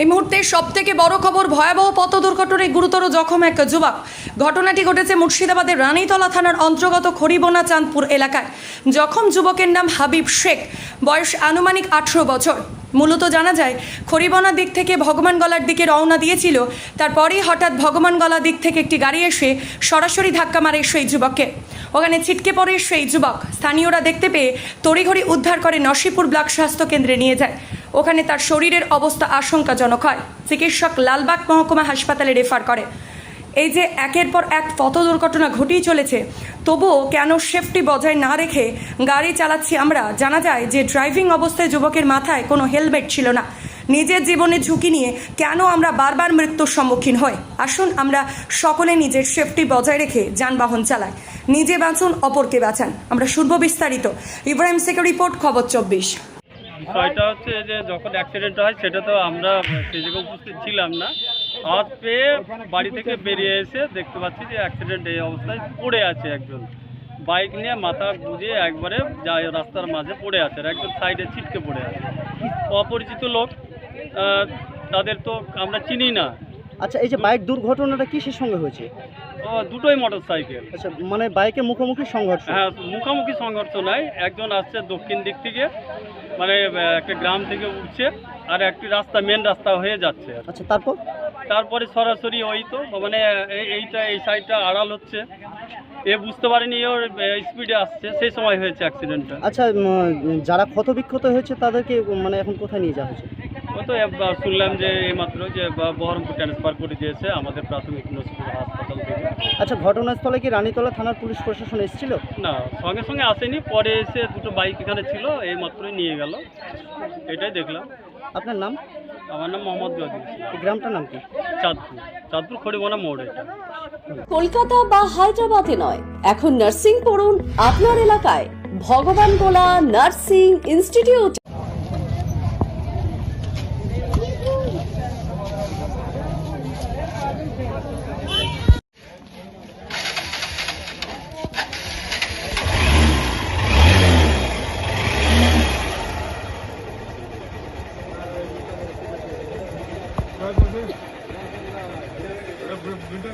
এই মুহূর্তে সব থেকে বড় খবর ভয়াবহ পথ দুর্ঘটনায় গুরুতর জখম এক যুবক। ঘটনাটি ঘটেছে মুর্শিদাবাদের রানীতলা থানার অন্তর্গত খড়িবোনা চাঁদপুর এলাকায়। জখম যুবকের নাম হাবিব শেখ। বয়স আনুমানিক আঠেরো বছর। মূলত জানা যায় খড়িবনা দিক থেকে ভগবান গলার দিকে রওনা দিয়েছিল। তারপরেই হঠাৎ ভগবান গলা দিক থেকে একটি গাড়ি এসে সরাসরি ধাক্কা মারে সেই যুবককে। ওখানে ছিটকে পড়ে সেই যুবক। স্থানীয়রা দেখতে পেয়ে তড়িঘড়ি উদ্ধার করে নসিপুর ব্লক স্বাস্থ্য কেন্দ্রে নিয়ে যায়। ওখানে তার শরীরের অবস্থা আশঙ্কাজনক হয়। চিকিৎসক লালবাগ মহকুমা হাসপাতালে রেফার করে। এই যে একের পর এক পথ দুর্ঘটনা ঘটেই চলেছে, তবুও কেন সেফটি বজায় না রেখে গাড়ি চালাচ্ছি আমরা? জানা যায় যে ড্রাইভিং অবস্থায় যুবকের মাথায় কোনো হেলমেট ছিল না। নিজের জীবনে ঝুঁকি নিয়ে কেন আমরা বারবার মৃত্যুর সম্মুখীন হই? আসুন আমরা সকলে নিজের সেফটি বজায় রেখে যানবাহন চালাই। নিজে বাঁচুন, অপরকে বাঁচান। আমরা শুনব বিস্তারিত। ইব্রাহিম শেখের রিপোর্ট, খবর চব্বিশ। বিষয়টা হচ্ছে যে যখন অ্যাক্সিডেন্ট হয়, সেটা তো আমরা সেই উপস্থিত ছিলাম না। হাত পেয়ে বাড়ি থেকে বেরিয়ে এসে দেখতে পাচ্ছি যে অ্যাক্সিডেন্ট এই অবস্থায় পড়ে আছে একজন। বাইক নিয়ে মাথা বুঝে একবারে যা রাস্তার মাঝে পড়ে আছে আর একজন সাইডে ছিটকে পড়ে আছে। অপরিচিত লোক তাদের তো আমরা চিনি না। আচ্ছা এই যে বাইক দুর্ঘটনাটা কিসের সঙ্গে হয়েছে? দুটোই মোটর সাইকেল আচ্ছা মানে বাইকে মুখোমুখি সংঘর্ষ? হ্যাঁ মুখোমুখি সংঘর্ষ নাই। একজন আসছে দক্ষিণ দিক থেকে মানে একটা গ্রাম থেকে উঠছে আর একটি রাস্তা মেন রাস্তা হয়ে যাচ্ছে। আচ্ছা তারপর? তারপরে সরাসরি ওই তো মানে এই- এইটা এই সাইডটা আড়াল হচ্ছে। এ বুঝতে পারেনি ওর স্পিডে আসছে। সেই সময় হয়েছে অ্যাক্সিডেন্টটা আচ্ছা যারা ক্ষতবিক্ষত হয়েছে তাদেরকে মানে এখন কোথায় নিয়ে যাওয়া হয়েছে? ও তো শুনলাম যে এইমাত্র যে বহরমপুর ট্রান্সফার করে দিয়েছে আমাদের প্রাথমিক নসিপুর হাসপাতাল থেকে। আচ্ছা ঘটনাস্থলে কি রানীতলা থানার পুলিশ প্রশাসন এসেছিল? না সঙ্গে সঙ্গে আসেনি। পরে এসে দুটো বাইক এখানে ছিল এই মাত্রই নিয়ে গেল। এটাই দেখলাম। আপনার নাম? আমার নাম মোহাম্মদ এই গ্রামটার নাম কি? চাঁদপুর। চাঁদপুর খড়িমোনা মোড়। এটা কলকাতা বা হায়দ্রাবাদে নয় এখন নার্সিং পড়ুন আপনার এলাকায়। ভগবান গোলা নার্সিং ইনস্টিটিউট బిడ్డ